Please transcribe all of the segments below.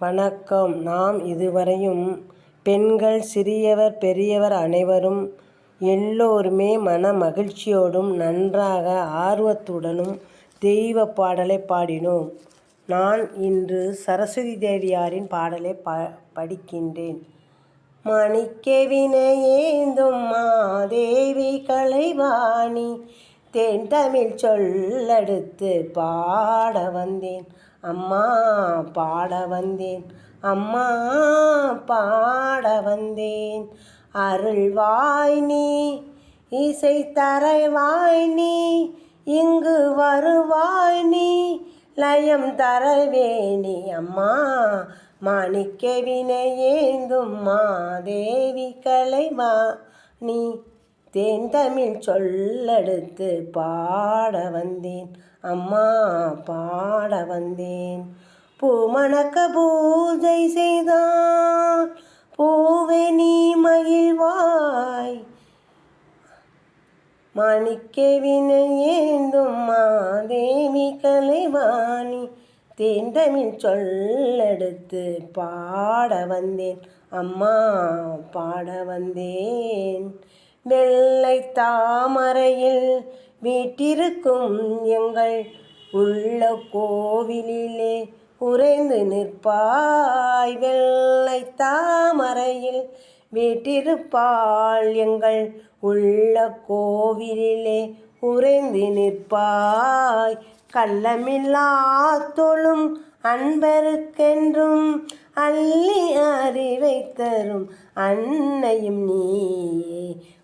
வணக்கம் நாம் இதுவரையும் பெண்கள் சிறியவர் பெரியவர் அனைவரும் எல்லோருமே மன மகிழ்ச்சியோடும் நன்றாக ஆர்வத்துடனும் தெய்வ பாடலை பாடினோம். நான் இன்று சரஸ்வதி தேவியாரின் பாடலை ப படிக்கின்றேன். மாணிக்கவினையேந்தும் மாதேவி கலைவாணி தென் தமிழ் சொல்லடுத்து பாட வந்தேன் அம்மா பாட வந்தேன். அம்மா பாட வந்தேன். அருள்வாய் நீ இசைத்தரவாய் நீ இங்கு வருவாய் நீ லயம் தரவேணி அம்மா. மாணிக்கவினையேந்தும் மாதேவி கலைவா நீ. தேன் தமிழ் சொல்லெடுத்து பாட வந்தேன். அம்மா பாட வந்தேன். பூமணக்க பூஜை செய்தான் பூவே நீ மகிழ்வாய். மாணிக்க ஏந்தும் மாதேவி கலைவாணி. தேன்தமிழ் சொல்லெடுத்து பாட வந்தேன். அம்மா பாட வந்தேன். வெள்ளைத் தாமரையில் வீட்டிருக்கும் எங்கள் உள்ள கோவிலிலே உறைந்து நிற்பாய் வெள்ளை தாமரையில் வீட்டிருப்பாள் எங்கள் உள்ள கோவிலிலே உறைந்து நிற்பாய். கள்ளமில்லா தொழும் அன்பருக்கென்றும் அள்ளி அறிவை தரும் அன்னையும் நீ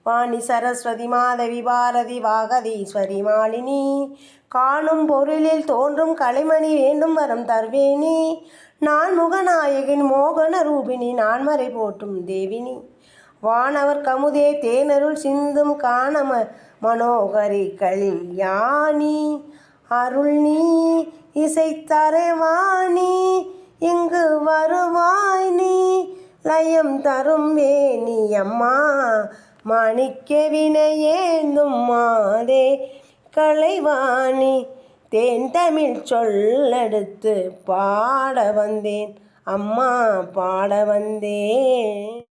வாணி சரஸ்வதி மாதவி பாரதி வாகதீஸ்வரி மாலினி. காணும் பொருளில் தோன்றும் கலைமணி வேண்டும் வரம் தருவேணி நான் முகநாயகின் மோகன ரூபினி நான்மறை போற்றும் தேவினி. வானவர் கமுதே தேனருள் சிந்தும் காணம மனோகரி கல்யாணி. அருள் நீ இசைத்தரவாணி இங்கு வருவாய் நீ. லயம் தரும் வேணி அம்மா மாணிக்க வினையேந்தும் மாதே கலைவாணி தேன் தமிழ் சொல்லெடுத்து பாட வந்தேன். அம்மா பாட வந்தேன்.